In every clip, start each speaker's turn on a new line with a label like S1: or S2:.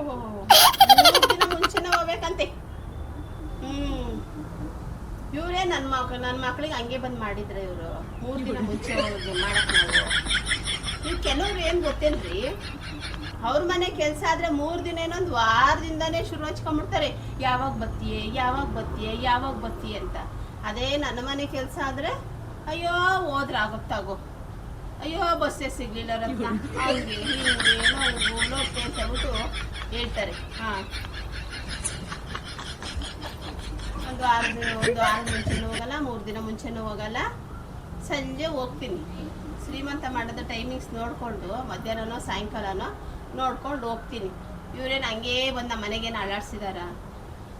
S1: ದಿನ ಮುಂಚೆನೇ ಹೋಗ್ಬೇಕಂತೆ ಹ್ಮ್. ಇವರೇ ನನ್ನ ಮಕ್ ನನ್ನ ಮಕ್ಳಿಗೆ ಹಂಗೆ ಬಂದು ಮಾಡಿದ್ರೆ ಇವರು. ಮೂರು ದಿನ ಮುಂಚೆ ಹೋಗಿ ನಾವು. ಕೆಲವ್ರು ಏನ್ ಗೊತ್ತೇನ್ರಿ? ಅವ್ರ ಮನೆ ಕೆಲಸ ಆದ್ರೆ ಮೂರ್ ದಿನ ಏನೊಂದು ವಾರದಿಂದಾನೇ ಶುರು ಹಚ್ಕೊಂಡ್ಬಿಡ್ತಾರೆ ಯಾವಾಗ ಬತ್ತೀಯೇ ಯಾವಾಗ ಬತ್ತೀಯೇ ಯಾವಾಗ ಬತ್ತೀಯ ಅಂತ. ಅದೇ ನನ್ನ ಮನೆ ಕೆಲಸ ಆದ್ರೆ, ಅಯ್ಯೋ, ಹೋದ್ರೆ ಆಗುತ್ತಾಗೋ ಅಯ್ಯೋ, ಬಸ್ಸೇ ಸಿಗ್ಲಿಲ್ಲ ರತ್ನ. ಹಂಗೆ ಹಿಂಗೆ ನೋವು ಹಾ. ಒಂದು ಆರು ದಿನ ಒಂದು ವಾರ ಮುಂಚೆನೂ ಹೋಗಲ್ಲ ಮೂರು ದಿನ ಮುಂಚೆನೂ ಹೋಗಲ್ಲ. ಸಂಜೆ ಹೋಗ್ತೀನಿ. ಶ್ರೀಮಂತ ಮಾಡೋದು ಟೈಮಿಂಗ್ಸ್ ನೋಡಿಕೊಂಡು ಮಧ್ಯಾಹ್ನನೋ ಸಾಯಂಕಾಲನೋ ನೋಡ್ಕೊಂಡು ಹೋಗ್ತೀನಿ. ಇವ್ರೇನು ಹಂಗೇ ಬಂದು ನಮ್ಮ ಮನೆಗೇನು ಅಳಾಡ್ಸಿದಾರ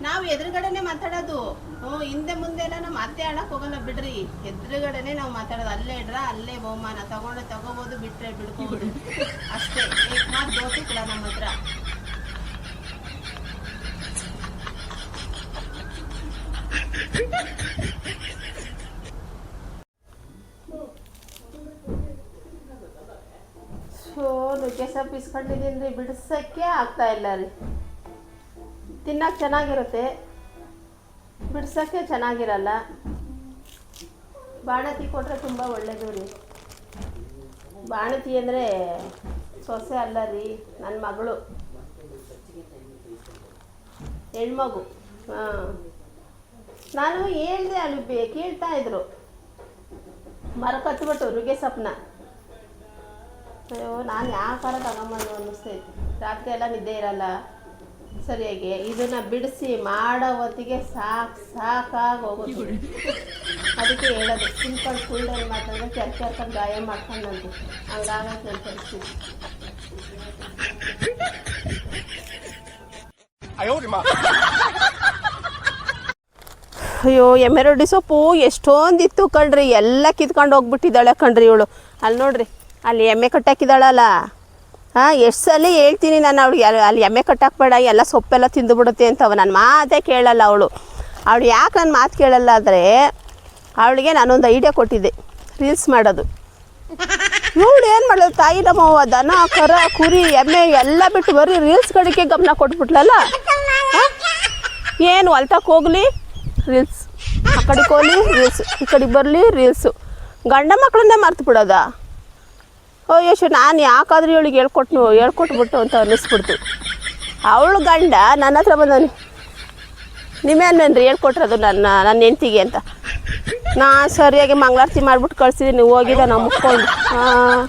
S1: ನಾವು ಎದುರುಗಡೆನೆ ಮಾತಾಡೋದು. ಹ್ಞೂ ಹಿಂದೆ ಮುಂದೆ ಎಲ್ಲ ನಾವು ಮಾತೇ ಆಡಕ್ ಹೋಗಲ್ಲ ಬಿಡ್ರಿ. ಎದುರುಗಡೆನೆ ನಾವು ಮಾತಾಡೋದು. ಅಲ್ಲೇ ಇಡ್ರ ಅಲ್ಲೇ ಬಹುಮಾನ. ತಗೊಂಡು ತಗೋಬೋದು ಬಿಟ್ರೆ ಬಿಡ್ಬೋದು. ಅಷ್ಟೇ ಮಾತು ದೋತಿ ಕೂಡ ನಮ್ಮ ಹತ್ರ ಸೊಪ್ಪು ಇಸ್ಕೊಂಡಿದ್ದೀನಿ ರೀ ಬಿಡ್ಸಕ್ಕೆ ಆಗ್ತಾ ಇಲ್ಲ ರೀ. ತಿನ್ನಕ್ಕೆ ಚೆನ್ನಾಗಿರುತ್ತೆ. ಬಿಡ್ಸಕ್ಕೆ ಚೆನ್ನಾಗಿರಲ್ಲ. ಬಾಣತಿ ಕೊಟ್ಟರೆ ತುಂಬ ಒಳ್ಳೇದು ರೀ. ಬಾಣತಿ ಅಂದರೆ ಸೊಸೆ ಅಲ್ಲ ರೀ ನನ್ನ ಮಗಳು. ಹೆಣ್ಮಗು. ಹಾಂ. ನಾನು ಹೇಳಿದೆ ಅಲ್ಲಿ ಕೇಳ್ತಾ ಇದ್ರು. ಮರ ಕತ್ಬಿಟ್ಟು ರುಗೆ ಸಪ್ನ ಅಯ್ಯೋ, ನಾನು ಯಾವ ಥರ ತಗೊಂಬಂದು ಅನ್ನಿಸ್ತೈತಿ ರಾತ್ರಿ ಎಲ್ಲ ನಿದ್ದೆ ಇರಲ್ಲ. ಸರಿಯಾಗಿ ಇದನ್ನ ಬಿಡಿಸಿ ಮಾಡೋ ಹೊತ್ತಿಗೆ ಸಾಕು, ಸಾಕಾಗಿ ಹೋಗೋದು. ಅದಕ್ಕೆ ಹೇಳೋದು. ಸಿಂಪಲ್ ಕೂಲ್ಡಲ್ಲಿ ಮಾತಾಡಿದ್ರೆ ಚರ್ಚೆ ಹಾಕೊಂಡು ಗಾಯ ಮಾಡ್ಕೊಂಡು ಅಂತ ಹಂಗಾಗತ್ತೆ ನನ್ನ ಪರಿಸ್ಥಿತಿ.
S2: ಅಯ್ಯೋ
S1: ಅಯ್ಯೋ ಎಮೆರೊಡಿ ಸೊಪ್ಪು ಎಷ್ಟೊಂದಿತ್ತು ಕಣ್ರಿ. ಎಲ್ಲ ಕಿತ್ಕೊಂಡು ಹೋಗ್ಬಿಟ್ಟಿದ್ದಾಳೆ ಕಣ್ರಿ ಇವಳು. ಅಲ್ಲಿ ನೋಡ್ರಿ, ಅಲ್ಲಿ ಎಮ್ಮೆ ಕಟ್ಟಾಕಿದ್ದಾಳಲ್ಲ. ಹಾಂ, ಎಷ್ಟು ಸಲ ಹೇಳ್ತೀನಿ ನಾನು ಅವಳಿಗೆ. ಅಲ್ಲಿ ಎಮ್ಮೆ ಕಟ್ಟಾಕ್ಬೇಡ, ಎಲ್ಲ ಸೊಪ್ಪೆಲ್ಲ ತಿಂದು ಬಿಡುತ್ತೆ ಅಂತ ನನ್ನ ಮಾತೇ ಕೇಳಲ್ಲ ಅವಳು. ಅವಳು ಯಾಕೆ ನನ್ನ ಮಾತು ಕೇಳಲ್ಲ ಆದರೆ ಅವಳಿಗೆ ನಾನೊಂದು ಐಡಿಯಾ ಕೊಟ್ಟಿದ್ದೆ. ರೀಲ್ಸ್ ಮಾಡೋದು. ಇವಳು ಏನು ಮಾಡೋದು? ತಾಯಿ ನಮ್ಮವ್ವ, ದನ, ಕರ, ಕುರಿ, ಎಮ್ಮೆ ಎಲ್ಲ ಬಿಟ್ಟು ಬರೀ ರೀಲ್ಸ್ ಕಡೆಗೆ ಗಮನ ಕೊಟ್ಬಿಟ್ಲಲ್ಲ? ಏನು ಹೊಲ್ತಕ್ಕೆ ಹೋಗ್ಲಿ? ರೀಲ್ಸ್. ಆ ಕಡೆಗೆ ಹೋಗ್ಲಿ ರೀಲ್ಸ್. ಈ ಕಡೆಗೆ ಬರಲಿ, ರೀಲ್ಸು. ಗಂಡ ಮಕ್ಕಳನ್ನೇ ಮರ್ತು ಬಿಡೋದ? ಓ ಯಶು ನಾನು ಯಾಕಾದ್ರೂ ಇವಳಿಗೆ ಹೇಳ್ಕೊಟ್ನು, ಹೇಳ್ಕೊಟ್ಬಿಟ್ಟು ಅಂತ ಅನ್ನಿಸ್ಬಿಡ್ತು. ಅವಳು ಗಂಡ, ನನ್ನ ಹತ್ರ ಬಂದವನು. ನಿಮ್ಮೇನೇನ್ರಿ ಹೇಳ್ಕೊಟ್ರದು ನನ್ನ ನನ್ನ ಹೆಂಡ್ತಿಗೆ ಅಂತ? ನಾ ಸರಿಯಾಗಿ ಮಂಗಳಾರತಿ ಮಾಡಿಬಿಟ್ಟು ಕಳ್ಸಿದ್ದೀನಿ ಹೋಗಿದ್ದ ನಾ ಮುಕ್ಕೊಂಡು ಹಾಂ.